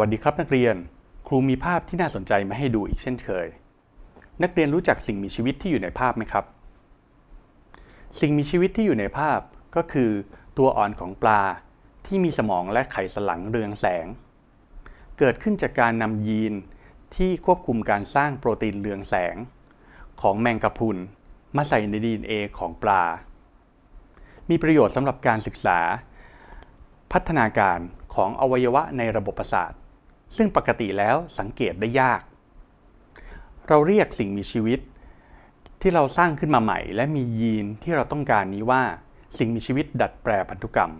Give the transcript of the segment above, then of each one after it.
สวัสดีครับนักเรียน ครูมีภาพที่น่าสนใจมาให้ดูอีกเช่นเคย นักเรียนรู้จักสิ่งมีชีวิตที่อยู่ในภาพไหมครับ สิ่งมีชีวิตที่อยู่ในภาพก็คือตัวอ่อนของปลาที่มีสมองและไขสันหลังเรืองแสง เกิดขึ้นจากการนำยีนที่ควบคุมการสร้างโปรตีนเรืองแสง ของแมงกะพรุนมาใส่ใน DNA ของปลา มีประโยชน์สำหรับการศึกษา พัฒนาการของอวัยวะในระบบประสาท ซึ่งปกติแล้วสังเกตได้ยาก เราเรียกสิ่งมีชีวิต ที่เราสร้างขึ้นมาใหม่ และมียีนที่เราต้องการนี้ว่า สิ่งมีชีวิตดัดแปลพันธุกรรม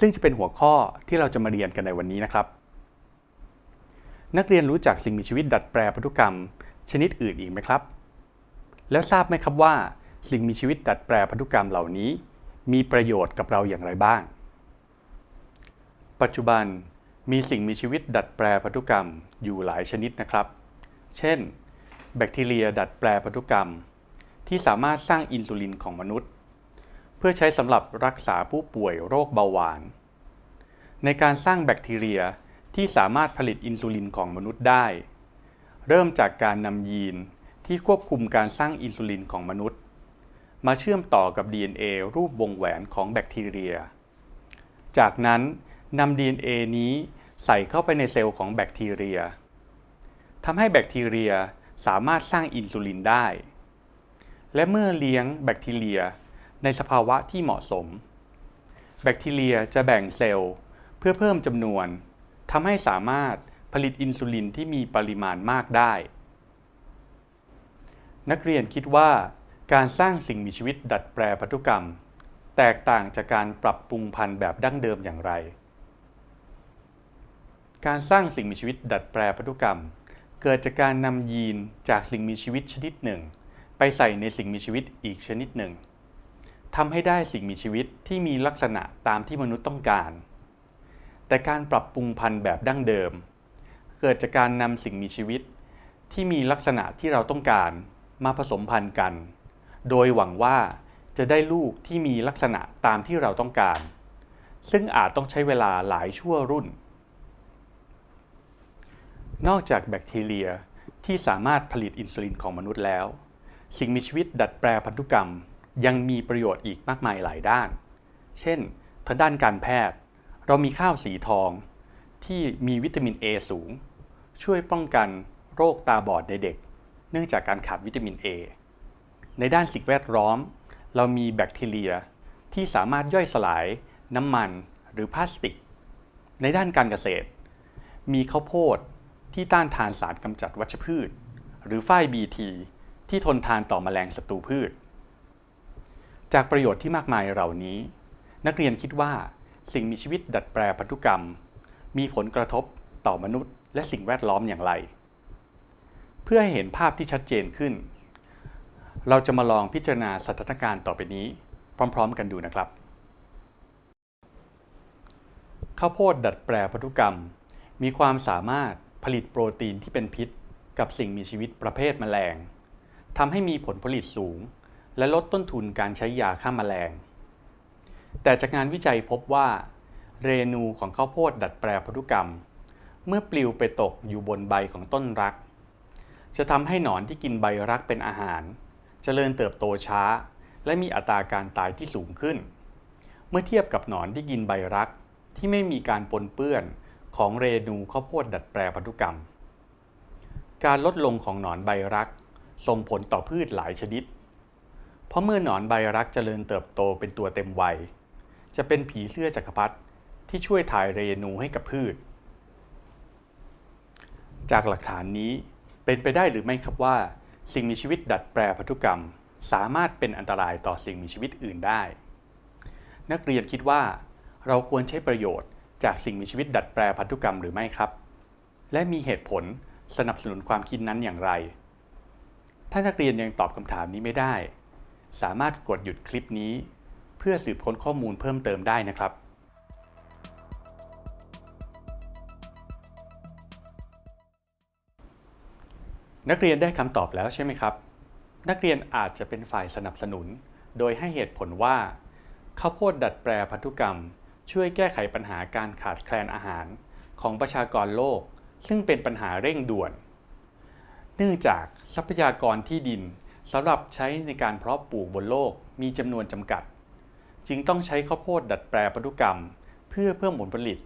ซึ่งจะเป็นหัวข้อที่เราจะมาเรียนกันในวันนี้นะครับ นักเรียนรู้จักสิ่งมีชีวิตดัดแปลพันธุกรรม ชนิดอื่นอีกไหมครับ แล้วทราบไหมครับว่าสิ่งมีชีวิตดัดแปลพันธุกรรมเหล่านี้ มีประโยชน์กับเราอย่างไรบ้าง ปัจจุบัน มีสิ่งมีชีวิตดัดแปลพันธุกรรมอยู่หลายชนิดนะครับ เช่น แบคทีเรียดัดแปลพันธุกรรม ที่สามารถสร้างอินซูลินของมนุษย์ เพื่อใช้สำหรับรักษาผู้ป่วยโรคเบาหวาน ในการสร้างแบคทีเรียที่สามารถผลิตอินซูลินของมนุษย์ได้ เริ่มจากการนำยีนที่ควบคุมการสร้างอินซูลินของมนุษย์ มาเชื่อมต่อกับ DNA รูปวงแหวนของแบคทีเรีย จากนั้น นำ DNA นี้ใส่เข้าไปในเซลล์ของแบคทีเรียทำให้แบคทีเรียสามารถสร้างอินซูลินได้ และเมื่อเลี้ยงแบคทีเรียในสภาวะที่เหมาะสม แบคทีเรียจะแบ่งเซลล์เพื่อเพิ่มจำนวนทำให้สามารถผลิตอินซูลินที่มีปริมาณมากได้ นักเรียนคิดว่าการสร้างสิ่งมีชีวิตดัดแปลพันธุกรรม แตกต่างจากการปรับปรุงพันธุ์แบบดั้งเดิมอย่างไร การสร้างสิ่งมีชีวิตดัดแปลพันธุกรรม เกิดจากการนำยีนจากสิ่งมีชีวิตชนิดหนึ่ง ไปใส่ในสิ่งมีชีวิตอีกชนิดหนึ่งทำให้ได้สิ่งมีชีวิตที่มีลักษณะตามที่มนุษย์ต้องการ แต่การปรับปรุงพันธุ์แบบดั้งเดิม เกิดจากการนำสิ่งมีชีวิต ที่มีลักษณะที่เราต้องการมาผสมพันธุ์กัน โดยหวังว่าจะได้ลูกที่มีลักษณะตามที่เราต้องการ ซึ่งอาจต้องใช้เวลาหลายชั่วรุ่น นอกจากแบคทีเรียที่สามารถผลิตอินซูลินของมนุษย์แล้ว สิ่งมีชีวิตดัดแปลพันธุกรรม ยังมีประโยชน์อีกมากมายหลายด้าน เช่นทางด้านการแพทย์ เรามีข้าวสีทอง ที่มีวิตามิน A สูง ช่วยป้องกันโรคตาบอดในเด็ก เนื่องจากการขาดวิตามิน A ในด้านสิ่งแวดล้อม เรามีแบคทีเรียที่สามารถย่อยสลาย น้ำมันหรือพลาสติก ในด้านการเกษตร มีข้าวโพด ที่ต้านทานสารกำจัดวัชพืช หรือฝ้าย BT ที่ทนทานต่อแมลงศัตรูพืช จากประโยชน์ที่มากมายเหล่านี้ นักเรียนคิดว่าสิ่งมีชีวิตดัดแปลพันธุกรรม มีผลกระทบต่อมนุษย์ และสิ่งแวดล้อมอย่างไร เพื่อให้เห็นภาพที่ชัดเจนขึ้น เราจะมาลองพิจารณาสถานการณ์ต่อไปนี้ พร้อม ๆ กันดูนะครับข้าวโพดดัดแปลพันธุกรรม มีความสามารถ ผลิตโปรตีนที่เป็นพิษ กับสิ่งมีชีวิตประเภทแมลงทำให้มีผลผลิตสูง และลดต้นทุนการใช้ยาฆ่าแมลง แต่จากงานวิจัยพบว่า เรนูของข้าวโพดดัดแปลพันธุกรรม เมื่อปลิวไปตกอยู่บนใบของต้นรัก จะทำให้หนอนที่กินใบรักเป็นอาหารเจริญเติบโตช้า และมีอัตราการตายที่สูงขึ้น เมื่อเทียบกับหนอนที่กินใบรักที่ไม่มีการปนเปื้อน ของเรนูข้าวโพดดัดแปลพันธุกรรม การลดลงของหนอนใบรัก ส่งผลต่อพืชหลายชนิด เพราะเมื่อหนอนใบรักเจริญเติบโตเป็นตัวเต็มวัย จะเป็นผีเสื้อจักรพรรดิที่ช่วยถ่ายเรนูให้กับพืช จากหลักฐานนี้เป็นไปได้หรือไม่ครับว่า สิ่งมีชีวิตดัดแปลพันธุกรรม สามารถเป็นอันตรายต่อสิ่งมีชีวิตอื่นได้ นักเรียนคิดว่าเราควรใช้ประโยชน์ จากสิ่งมีชีวิตดัดแปลพันธุกรรมหรือไม่ครับ และมีเหตุผลสนับสนุนความคิดนั้นอย่างไร ถ้านักเรียนยังตอบคำถามนี้ไม่ได้ สามารถกดหยุดคลิปนี้ เพื่อสืบค้นข้อมูลเพิ่มเติมได้นะครับนักเรียนได้คำตอบแล้วใช่ไหมครับ นักเรียนอาจจะเป็นฝ่ายสนับสนุน โดยให้เหตุผลว่าข้าวโพดดัดแปลพันธุกรรม ช่วยแก้ไขปัญหาการขาดแคลนอาหารของประชากรโลก ซึ่งเป็นปัญหาเร่งด่วน เนื่องจากทรัพยากรที่ดินสำหรับใช้ในการเพาะปลูกบนโลกมีจำนวนจำกัด จึงต้องใช้ข้าวโพดดัดแปลพันธุกรรม เพื่อเพิ่มผลผลิต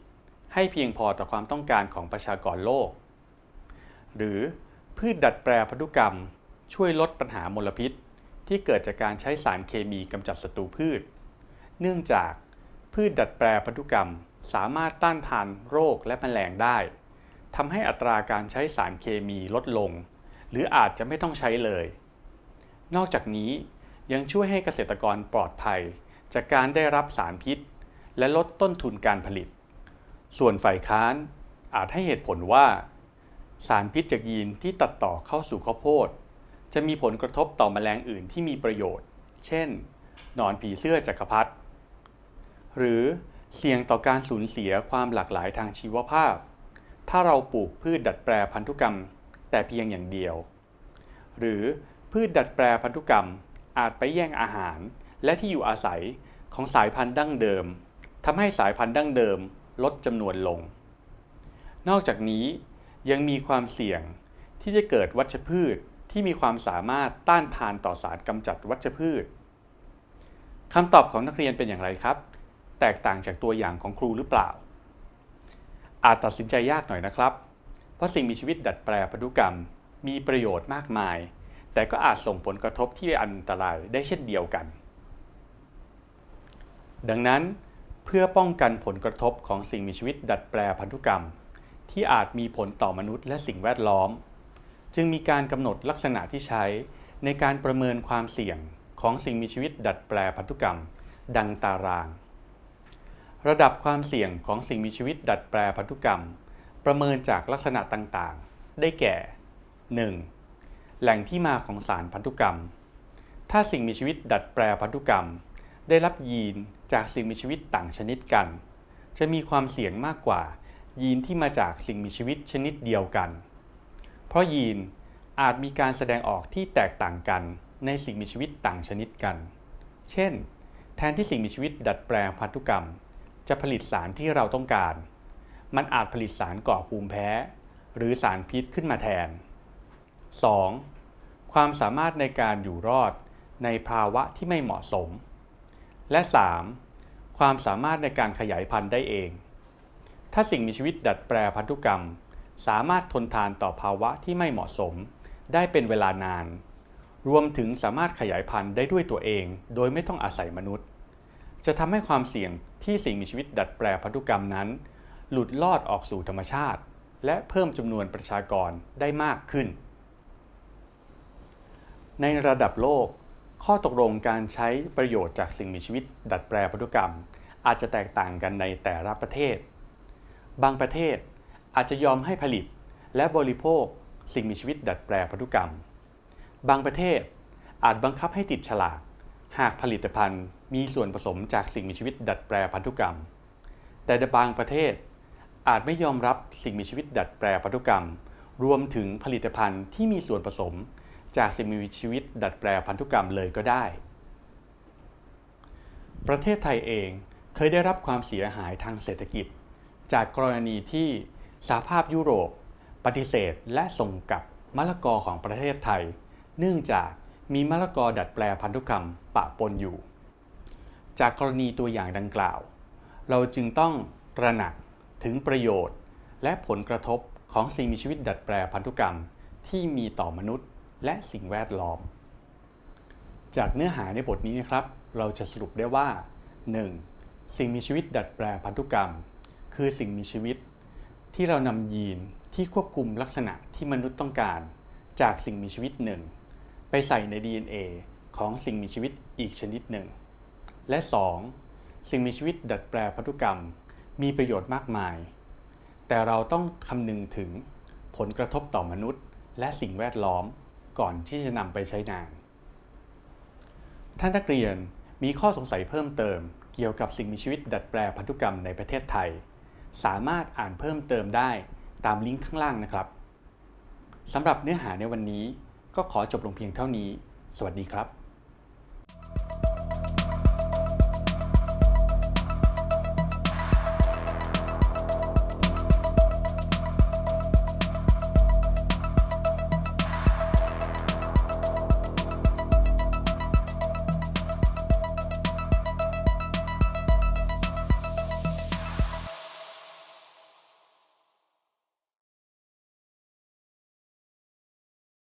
ให้เพียงพอต่อความต้องการของประชากรโลก หรือพืชดัดแปลพันธุกรรม ช่วยลดปัญหามลพิษ ที่เกิดจากการใช้สารเคมีกำจัดศัตรูพืช เนื่องจาก พืชดัดแปลพันธุกรรม สามารถต้านทานโรคและแมลงได้ทำให้อัตราการใช้สารเคมีลดลง หรืออาจจะไม่ต้องใช้เลย นอกจากนี้ยังช่วยให้เกษตรกรปลอดภัย จากการได้รับสารพิษ และลดต้นทุนการผลิต ส่วนฝ่ายค้านอาจให้เหตุผลว่า สารพิษจากยีนที่ตัดต่อเข้าสู่ข้าวโพดจะมีผลกระทบต่อแมลงอื่นที่มีประโยชน์ เช่น หนอนผีเสื้อจักรพรรดิ หรือเสี่ยงต่อการสูญเสียความหลากหลายทางชีวภาพ ถ้าเราปลูกพืชดัดแปลพันธุกรรม แต่เพียงอย่างเดียว หรือพืชดัดแปลพันธุกรรมอาจไปแย่งอาหารและที่อยู่อาศัยของสายพันธุ์ดั้งเดิมทำให้สายพันธุ์ดั้งเดิมลดจำนวนลง นอกจากนี้ยังมีความเสี่ยงที่จะเกิดวัชพืชที่มีความสามารถต้านทานต่อสารกำจัดวัชพืชคำตอบของนักเรียนเป็นอย่างไรครับ แตกต่างจากตัวอย่างของครูหรือเปล่า อาจตัดสินใจยากหน่อยนะครับ เพราะสิ่งมีชีวิตดัดแปลพันธุกรรม มีประโยชน์มากมาย แต่ก็อาจส่งผลกระทบที่อันตรายได้เช่นเดียวกัน ดังนั้นเพื่อป้องกันผลกระทบของสิ่งมีชีวิตดัดแปลพันธุกรรม ที่อาจมีผลต่อมนุษย์และสิ่งแวดล้อม จึงมีการกำหนดลักษณะที่ใช้ในการประเมินความเสี่ยงของสิ่งมีชีวิตดัดแปลพันธุกรรม ดังตาราง ระดับความเสี่ยงของสิ่งมีชีวิตดัดแปลพันธุกรรม ประเมินจากลักษณะต่างๆ ได้แก่ 1. แหล่งที่มาของสารพันธุกรรม ถ้าสิ่งมีชีวิตดัดแปลพันธุกรรม ได้รับยีนจากสิ่งมีชีวิตต่างชนิดกัน จะมีความเสี่ยงมากกว่า ยีนที่มาจากสิ่งมีชีวิตชนิดเดียวกัน เพราะยีนอาจมีการแสดงออกที่แตกต่างกันในสิ่งมีชีวิตต่างชนิดกัน เช่น แทนที่สิ่งมีชีวิตดัดแปลงพันธุกรรม จะผลิตสารที่เราต้องการ มันอาจผลิตสารก่อภูมิแพ้ หรือสารพิษขึ้นมาแทน 2. ความสามารถในการอยู่รอดในภาวะที่ไม่เหมาะสม และ 3. ความสามารถในการขยายพันธุ์ได้เอง ถ้าสิ่งมีชีวิตดัดแปลพันธุกรรม สามารถทนทานต่อภาวะที่ไม่เหมาะสม ได้เป็นเวลานาน รวมถึงสามารถขยายพันธุ์ได้ด้วยตัวเอง โดยไม่ต้องอาศัยมนุษย์ จะทำให้ความเสี่ยง ที่สิ่งมีชีวิตดัดแปลพันธุกรรมนั้น หลุดลอดออกสู่ธรรมชาติ และเพิ่มจำนวนประชากรได้มากขึ้น ในระดับโลก ข้อตกลงการใช้ประโยชน์จากสิ่งมีชีวิต ดัดแปลพันธุกรรม อาจจะแตกต่างกันในแต่ละประเทศ บางประเทศอาจจะยอมให้ผลิตและบริโภคสิ่งมีชีวิตดัดแปลพันธุกรรม บางประเทศอาจบังคับให้ติดฉลาก หากผลิตภัณฑ์มีส่วนผสมจากสิ่งมีชีวิตดัดแปลพันธุกรรม แต่บางประเทศอาจไม่ยอมรับสิ่งมีชีวิตดัดแปลพันธุกรรม รวมถึงผลิตภัณฑ์ที่มีส่วนผสมจากสิ่งมีชีวิตดัดแปลพันธุกรรมเลยก็ได้ ประเทศไทยเองเคยได้รับความเสียหายทางเศรษฐกิจ จากกรณีที่สหภาพยุโรป ปฏิเสธและส่งกลับมะละกอของประเทศไทย เนื่องจาก มีมะละกอดัดแปลพันธุกรรมปะปนอยู่ จากกรณีตัวอย่างดังกล่าว เราจึงต้องตระหนักถึงประโยชน์ และผลกระทบของสิ่งมีชีวิตดัดแปลพันธุกรรมที่มีต่อมนุษย์และสิ่งแวดล้อม จากเนื้อหาในบทนี้นะครับ เราจะสรุปได้ว่า 1. สิ่งมีชีวิตดัดแปลพันธุกรรม คือสิ่งมีชีวิต ที่เรานำยีนที่ควบคุมลักษณะที่มนุษย์ต้องการ จากสิ่งมีชีวิตหนึ่ง ไปใส่ใน DNA ของสิ่งมีชีวิตอีกชนิดหนึ่ง และ 2. สิ่งมีชีวิตดัดแปลพันธุกรรมมีประโยชน์มากมาย แต่เราต้องคำนึงถึงผลกระทบต่อมนุษย์ และสิ่งแวดล้อมก่อนที่จะนำไปใช้งาน ท่านนักเรียนมีข้อสงสัยเพิ่มเติมเกี่ยวกับสิ่งมีชีวิตดัดแปลพันธุกรรมในประเทศไทย สามารถอ่านเพิ่มเติมได้ตามลิงก์ข้างล่างนะครับสำหรับเนื้อหาในวันนี้ ก็ขอจบลงเพียงเท่านี้ สวัสดีครับ